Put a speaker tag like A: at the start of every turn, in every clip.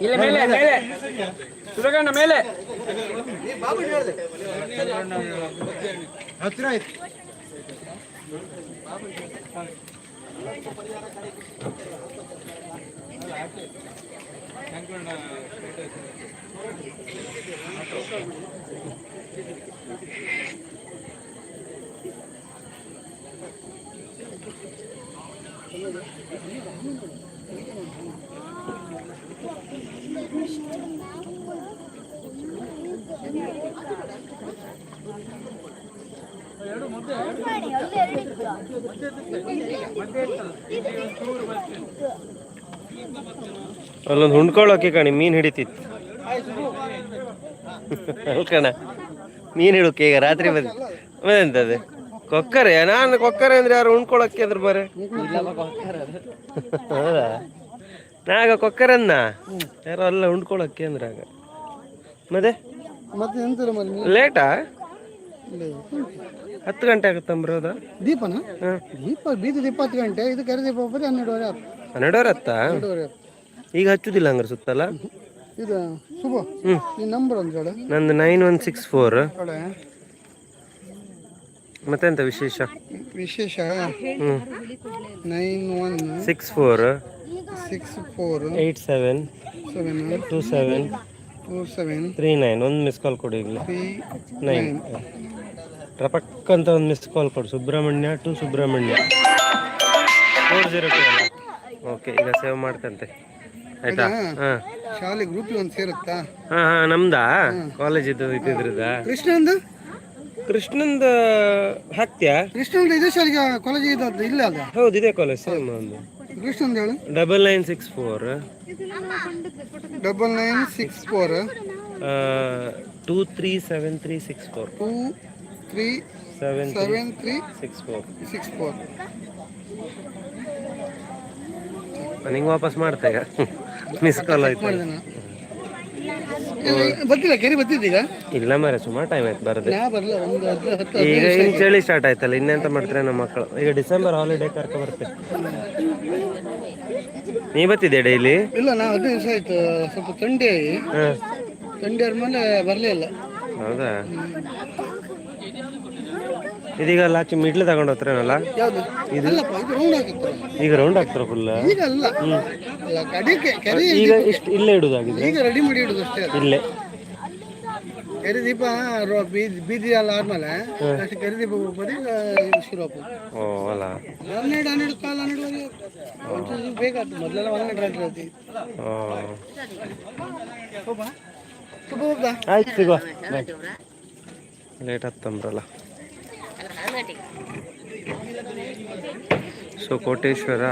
A: இல்ல மேல மேல சுரகாண்ட மேல
B: Thank you.
C: ಅಲ್ಲೊಂದು ಹುಣ್ಕೊಳ್ಳೋಕೆ ಕಣಿ ಮೀನು ಹಿಡಿತಿತ್ತು. ಕಣ ಮೀನು ಹಿಡೋಕೆ ಈಗ ರಾತ್ರಿ ಬಂದು ಎಂತದು ಕೊಕ್ಕರೆ ನಾನು ಕೊಕ್ಕರೆ ಅಂದ್ರೆ ಯಾರು ಉಣ್ಕೊಳಕ್ಕೆ ಅಂದ್ರೆ ಬರೇ? ಹೌದಾ? ನಾಗ ಕೊಕ್ಕರನ್ನ? ಯಾರೋ ಅಲ್ಲ ಉಣ್ಕೊಳಕ್ಕೆ ಅಂದ್ರೆ ಆಗ. ಮತ್ತೆ? ಲೇಟಾ? ಹತ್ತು ಗಂಟೆ ಆಗುತ್ತಂಬ್ರ ಹೌದಾ
B: ದೀಪನ? ದೀಪ ಬೀದಿ ದೀಪ ಹತ್ತು ಗಂಟೆ ಇದು ಕರೆ ದೀಪ ಬರೀ ಹನ್ನೆರಡುವರೆ
C: ಹನ್ನೆರಡುವರೆ ಹತ್ತಾ ಈಗ ಹಚ್ಚುದಿಲ್ಲ ಹಂಗಾರೆ ಸುತ್ತಲ್ಲ?
B: ಇದು ಶುಭ. ಈ ನಂಬರ್ ಒಂದು
C: ನಂದು ನೈನ್ ಒನ್ ಸಿಕ್ಸ್ ಫೋರ್. ಮತ್ತೆಂತ ವಿಶೇಷ?
B: ವಿಶೇಷ? Nine one
C: six four
B: six four
C: eight seven
B: seven
C: two seven
B: two seven
C: three nine ಒಂದು ಮಿಸ್ ಕಾಲ್ ಕೊಡಿ
B: ಇಲ್ಲಿ
C: ನೈನ್ ಟಪಕ್ ಅಂತ ಒಂದು ಮಿಸ್ ಕಾಲ್ ಕೊಡು. Subrahmanya to Subrahmanya. Four zero two okay ಈಗ ಸೇವ್ ಮಾಡ್ಕಂತೆ ಆಯ್ತಾ? ಹಾಂ.
B: ಶಾಲೆ ಗ್ರೂಪ್ ಒಂದು ಸೇರುತ್ತಾ?
C: ಹಾಂ ಹಾಂ ನಮ್ದಾ? ಕಾಲೇಜಿದ್ದು ಇದ್ದಿದ್ರದಾ?
B: ಕೃಷ್ಣಂದು
C: ಕೃಷ್ಣಂದ ಹಾಕ್ತ್ಯಾ
B: ಕೃಷ್ಣಂದು ಇದೇ ಶಾಲೆಗೆ ಕಾಲೇಜ್ ಇದ್ದದ್ದು ಇಲ್ಲ ಅದ
C: ಹೌದು ಇದೆ ಕಾಲೇಜ್ ಸೇಮ್ ಒಂದು.
B: ಕೃಷ್ಣಂದ ಹೇಳು.
C: Double nine six four
B: double nine six four
C: two three seven three six four
B: two three
C: seven
B: seven three
C: six four
B: six four
C: ನಿಂಗೆ ವಾಪಸ್ ಮಾಡ್ತಾ ಈಗ ಮಿಸ್ ಕಾಲ್ ಆಯ್ತು?
B: ಬರ್ತಿಲ್ಲ ಕೆರೆ ಬರ್ತಿದ್ದೀಗ
C: ಇಲ್ಲ ಮರ ಸುಮಾರು ಟೈಮ್ ಆಯ್ತು ಬರದೆ.
B: ನಾ ಬರಲ್ಲ ಒಂದು ಹತ್ತು ಹತ್ತು
C: ಈಗ ಇನ್ನು ಚಳಿ ಸ್ಟಾರ್ಟ್ ಆಯ್ತಲ್ಲ ಇನ್ನೆಂತ ಮಾಡ್ತಾರೆ ನಮ್ಮ ಮಕ್ಕಳು? ಈಗ ಡಿಸೆಂಬರ್ ಹಾಲಿಡೇ ಕರ್ಕೊ ಬರ್ತೆ ನೀ ಬರ್ತಿದ್ದೆ ಡೈಲಿ
B: ಇಲ್ಲ ನಾ ಹದಿನೈದು ದಿವಸ ಆಯ್ತು ಸ್ವಲ್ಪ ಥಂಡಿ ಆಗಿ.
C: ಹಾಂ.
B: ಥಂಡಿ ಆದ್ಮೇಲೆ ಬರಲೇ ಇಲ್ಲ.
C: ಹೌದಾ? ಇದೀಗ ಲಾಚಿ ಮಿಡ್ಲ್ ತಗೊಂಡು ಹೋಗ್ತಾರೇನಲ್ಲ?
B: ಯಾವುದು? ಅಲ್ಲಪ್ಪ ಇದು ರೌಂಡ್ ಆಗಿತ್ತು.
C: ಈಗ ರೌಂಡ್ ಆಗ್ತಾರ ಫುಲ್
B: ಈಗ ಅಲ್ಲ. ಅಲ್ಲ ಕಡೆಗೆ ಕೆರೆ
C: ಈಗ ಇಷ್ಟು ಇಲ್ಲೇ ಇಡುದಾಗಿದೆ
B: ಈಗ ರೆಡಿ ಮಾಡಿ ಇಡುದು ಅಷ್ಟೇ ಅದು.
C: ಇಲ್ಲೇ.
B: ಕೆರೆ ದೀಪ ರೋ- ಬೀದಿ ಬೀದಿ ಎಲ್ಲ ಆದ್ಮೇಲೆ ಅಷ್ಟು ಕೆರೆ ದೀಪ ಬರೀ ಶುರು ಆಗ್ಬೋದು
C: ಓ ಅಲ್ಲ.
B: ಹನ್ನೆರಡು ಹನ್ನೆರಡು ಕಾಲ ಹನ್ನೆರಡುವರೆ ಒಂಚೂರು ಬೇಕಾಗ್ತದೆ. ಮೊದಲೆಲ್ಲ ಹನ್ನೆರಡು ಆಯ್ತು
C: ಓ.
B: ಹೋಗ್ಬಾ. ಶುಭ ಹೋಗ್ದಾ
C: ಆಯ್ತು ಸಿಗುವ. ಲೇಟ್ ಸೊ ಕೋಟೇಶ್ವರ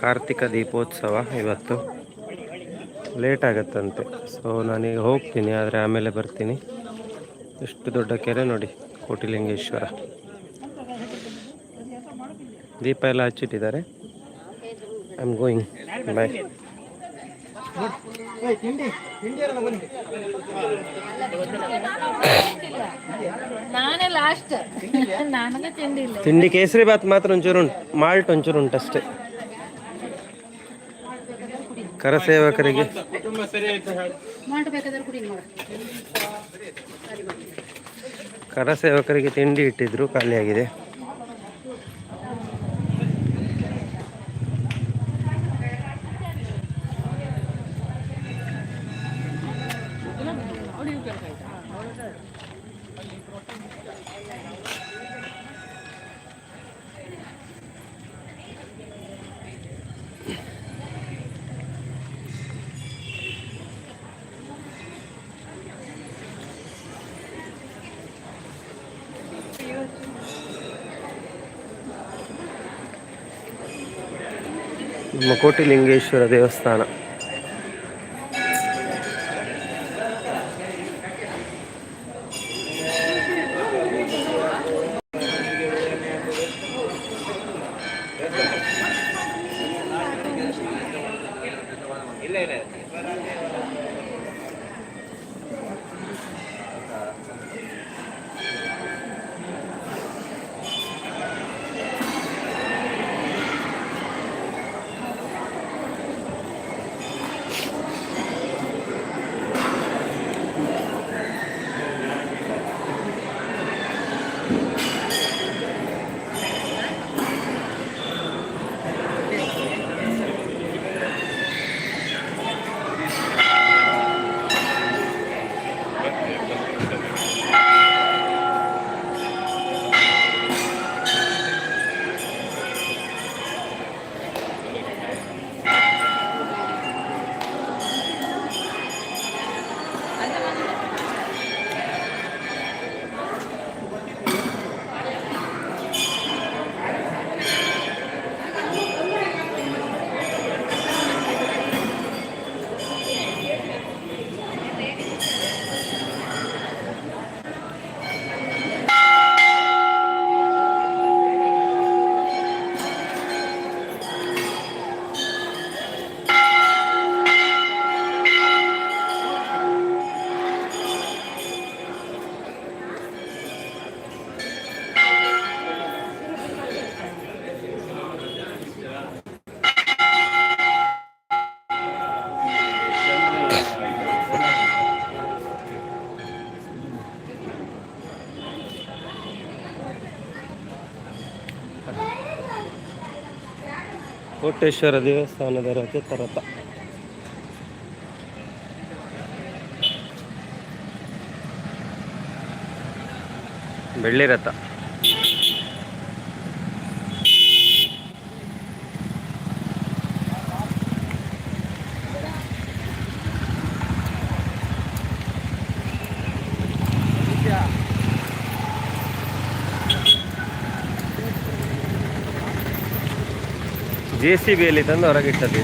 C: ಕಾರ್ತಿಕ ದೀಪೋತ್ಸವ ಇವತ್ತು ಲೇಟ್ ಆಗತ್ತಂತೆ. ಸೊ ನಾನೀಗ ಹೋಗ್ತೀನಿ ಆದರೆ ಆಮೇಲೆ ಬರ್ತೀನಿ. ಎಷ್ಟು ದೊಡ್ಡ ಕೆರೆ ನೋಡಿ ಕೋಟಿಲಿಂಗೇಶ್ವರ. ದೀಪ ಎಲ್ಲ ಹಚ್ಚಿಟ್ಟಿದ್ದಾರೆ. ಐ ಆಮ್ ಗೋಯಿಂಗ್ ಬಾಯ್
D: ತಿಂಡಿ ಇಲ್ಲ.
C: ಕೇಸರಿ ಬಾತ್ ಮಾತ್ರ ಒಂಚೂರು ಮಾಲ್ಟ್ ಒಂಚೂರು
D: ಉಂಟು ಅಷ್ಟೇ. ಕರಸೇವಕರಿಗೆ
C: ಕರಸೇವಕರಿಗೆ ತಿಂಡಿ ಇಟ್ಟಿದ್ರು ಖಾಲಿಯಾಗಿದೆ ನಮ್ಮ ಕೋಟಿಲಿಂಗೇಶ್ವರ ದೇವಸ್ಥಾನ. ಇಲ್ಲ ಇಲ್ಲ ಕೋಟೇಶ್ವರ ದೇವಸ್ಥಾನದ ರಥ ರಥ ಬೆಳ್ಳಿ ರಥ. ಜೆ ಸಿ ಬಿಯಲ್ಲಿ ತಂದು ಹೊರಗಿಟ್ಟದ್ದು